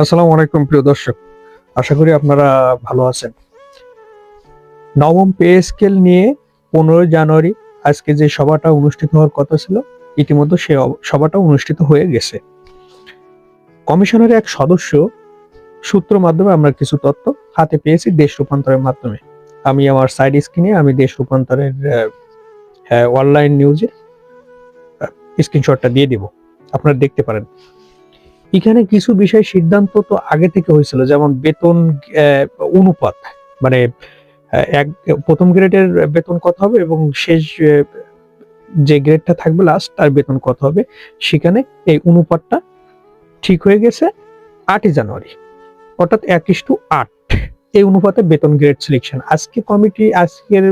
আসসালামু আলাইকুম প্রিয় দর্শক। আশা করি আপনারা ভালো আছেন। নবম পে স্কেল নিয়ে পনেরোই জানুয়ারি আজকে যে সভাটা অনুষ্ঠিত হওয়ার কথা ছিল, ইতিমধ্যে সে সভাটা অনুষ্ঠিত হয়ে গেছে। কমিশনের এক সদস্য সূত্র মাধ্যমে আমরা কিছু তথ্য হাতে পেয়েছি দেশ রূপান্তরের মাধ্যমে। আমি আমার সাইড স্ক্রিনে আমি দেশ রূপান্তরের অনলাইন নিউজে স্ক্রিনশটটা দিয়ে দিব। আপনারা দেখতে পারেন। এখানে কিছু বিষয় সিদ্ধান্ত তো আগে থেকে হয়েছিল, যেমন বেতন অনুপাত মানে এক, প্রথম গ্রেডের বেতন কত হবে এবং শেষ যে গ্রেডটা থাকবে লাস্ট তার বেতন কত হবে, সেখানে এই অনুপাতটা ঠিক হয়ে গেছে আটই জানুয়ারি, অর্থাৎ এক ইস্টু আট, এই অনুপাতে বেতন গ্রেড সিলেকশন আজকে কমিটি আজকের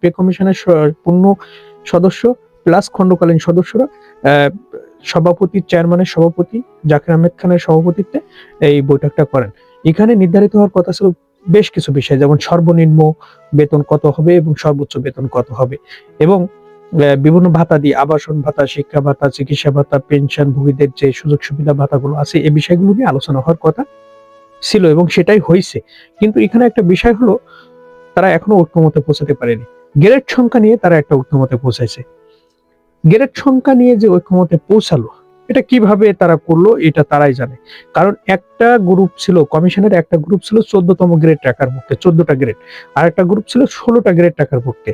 পে কমিশনের পূর্ণ সদস্য প্লাস খণ্ডকালীন সদস্যরা সভাপতি চেয়ারম্যানের সভাপতি, জাকির আহমেদ খানের সভাপতিত্বে এই বৈঠকটা করেন। এখানে নির্ধারিত হওয়ার কথা ছিল বেশ কিছু বিষয়, যেমন সর্বনিম্ন বেতন কত হবে এবং সর্বোচ্চ বেতন কত হবে এবং বিভিন্ন ভাতা দিয়ে আবাসন ভাতা, শিক্ষা ভাতা, চিকিৎসা ভাতা পেনশন ভোগীদের যে সুযোগ সুবিধা ভাতাগুলো আছে এই বিষয়গুলো নিয়ে আলোচনা হওয়ার কথা ছিল এবং সেটাই হয়েছে। কিন্তু এখানে একটা বিষয় হলো, তারা এখনও ঐক্যমতে পৌঁছাতে পারেনি। গ্রেড সংখ্যা নিয়ে তারা একটা ঐক্যমতে পৌঁছাইছে। গ্রেড সংখ্যা নিয়ে যে ঐক্যমতে পৌঁছালো, এটা কীভাবে তারা করল, এটা তারাই জানে। কারণ একটা গ্রুপ ছিল কমিশনের একটা গ্রুপ ছিল চোদ্দতম গ্রেড টাকার পক্ষে চোদ্দটা গ্রেড আর একটা গ্রুপ ছিল ষোলোটা গ্রেড টাকার পক্ষে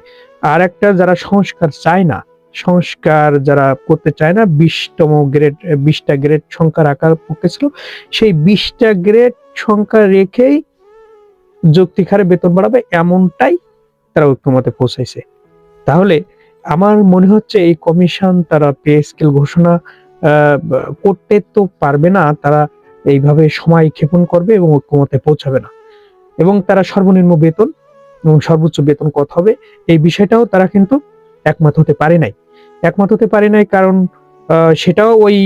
আর একটা যারা সংস্কার চায় না, সংস্কার যারা করতে চায় না, বিশতম গ্রেড বিশটা গ্রেড সংখ্যা রাখার পক্ষে ছিল, সেই বিশটা গ্রেড সংখ্যা রেখেই যৌক্তিক হারে বেতন বাড়াবে, এমনটাই তারা ঐক্যমতে পৌঁছাইছে। তাহলে আমার মনে হচ্ছে এই কমিশন তারা পে স্কেল ঘোষণা করতে তো পারবে না, তারা এইভাবে সময় ক্ষেপণ করবে এবং ঐক্যমতে পৌঁছাবে না। এবং তারা সর্বনিম্ন বেতন এবং সর্বোচ্চ বেতন কত হবে, এই বিষয়টাও তারা কিন্তু একমত হতে পারে নাই। একমত হতে পারে নাই কারণ সেটাও ওই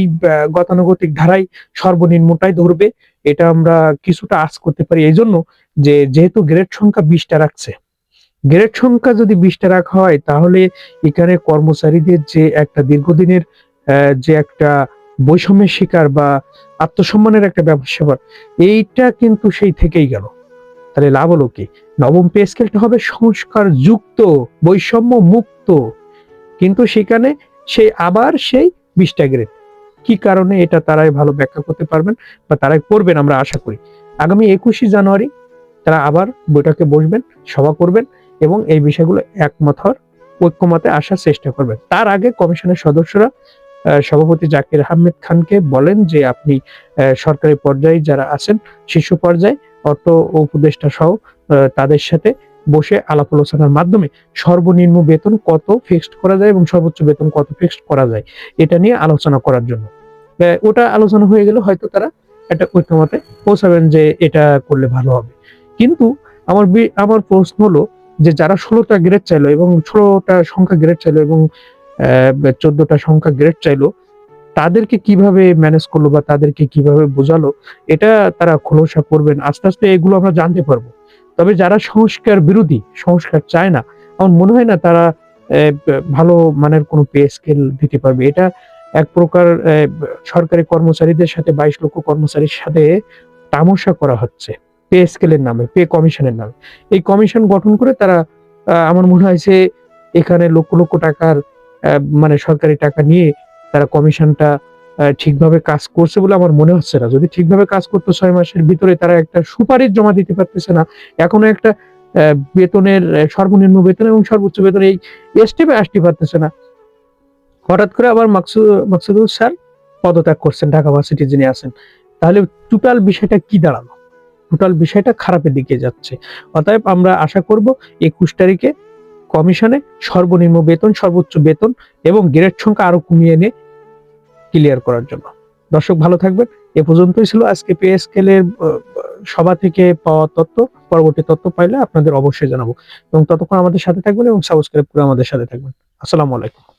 গতানুগতিক ধারায় সর্বনিম্নটাই ধরবে। এটা আমরা কিছুটা আশ করতে পারি। এই জন্য যে যেহেতু গ্রেড সংখ্যা বিশটা রাখছে গ্রেড সংখ্যা যদি বিশটা রাখা হয়, তাহলে এখানে কর্মচারীদের যে একটা দীর্ঘদিনের যে একটা বৈষম্যের শিকার বা আত্মসম্মানের একটা ব্যবসা এইটা কিন্তু সেই থেকেই গেল। তাহলে লাভ হলো কি? নবম পে স্কেলটা হবে সংস্কার যুক্ত বৈষম্য মুক্ত কিন্তু সেখানে সেই আবার সেই বিশটা গ্রেড। কি কারণে? এটা তারাই ভালো ব্যাখ্যা করতে পারবেন বা তারাই করবেন আমরা আশা করি। আগামী একুশে জানুয়ারি তারা আবার বইটাকে বসবেন, সভা করবেন। এবং এই বিষয়গুলো একমত হওয়ার ঐক্যমতে আসার চেষ্টা করবেন তার আগে কমিশনের সদস্যরা সভাপতি জাকির আহমেদ খানকে বলেন যে আপনি সরকারি পর্যায়ে যারা আছেন, শীর্ষ পর্যায়ে অর্থ উপদেষ্টা সহ তাদের সাথে বসে আলাপ আলোচনার মাধ্যমে সর্বনিম্ন বেতন কত ফিক্সড করা যায় এবং সর্বোচ্চ বেতন কত ফিক্সড করা যায়, এটা নিয়ে আলোচনা করার জন্য। ওটা আলোচনা হয়ে গেলে হয়তো তারা একটা ঐক্যমতে পৌঁছাবেন যে এটা করলে ভালো হবে। কিন্তু আমার আমার প্রশ্ন হলো যে যারা ষোলোটা গ্রেড চাইলো এবং ষোলোটা সংখ্যা গ্রেড চাইলো এবং চোদ্দটা সংখ্যা গ্রেড চাইলো, তাদেরকে কীভাবে ম্যানেজ করল বা তাদেরকে কীভাবে বোঝালো, এটা তারা খোলসা করবেন। আস্তে আস্তে এগুলো আমরা জানতে পারব। তবে যারা সংস্কার বিরোধী, সংস্কার চায় না, আমার মনে হয় না তারা ভালো মানের কোনো পে স্কেল দিতে পারবে। এটা এক প্রকার সরকারি কর্মচারীদের সাথে বাইশ লক্ষ কর্মচারীর সাথে তামাশা করা হচ্ছে। পে স্কেলের নামে পে কমিশনের নামে। এই কমিশন গঠন করে তারা আমার মনে হয় যে এখানে লক্ষ লক্ষ টাকার মানে সরকারি টাকা নিয়ে তারা কমিশনটা ঠিকভাবে কাজ করছে বলে আমার মনে হচ্ছে না। যদি ঠিকভাবে কাজ করতো ছয় মাসের ভিতরে তারা একটা সুপারিশ জমা দিতে পারতেছে না। এখনও একটা বেতনের, সর্বনিম্ন বেতন এবং সর্বোচ্চ বেতন, এই স্টেপে আসতে পারতেছে না। হঠাৎ করে আবার মাকসুদ মাকসুদুল স্যার পদত্যাগ করছেন ঢাকা ভার্সিটি যিনি আছেন। তাহলে টোটাল বিষয়টা কি দাঁড়াল? টোটাল বিষয়টা খারাপের দিকে যাচ্ছে। অতএব আমরা আশা করব একুশ তারিখে কমিশনে সর্বনিম্ন বেতন, সর্বোচ্চ বেতন এবং গ্রেড সংখ্যা আরও কমিয়ে এনে ক্লিয়ার করার জন্য। দর্শক ভালো থাকবেন। এ পর্যন্তই ছিল আজকে পে স্কেলের সভা থেকে পাওয়া তথ্য। পরবর্তী তথ্য পাইলে আপনাদের অবশ্যই জানাব। এবং ততক্ষণ আমাদের সাথে থাকবেন এবং সাবস্ক্রাইব করে আমাদের সাথে থাকবেন। আসসালামু আলাইকুম।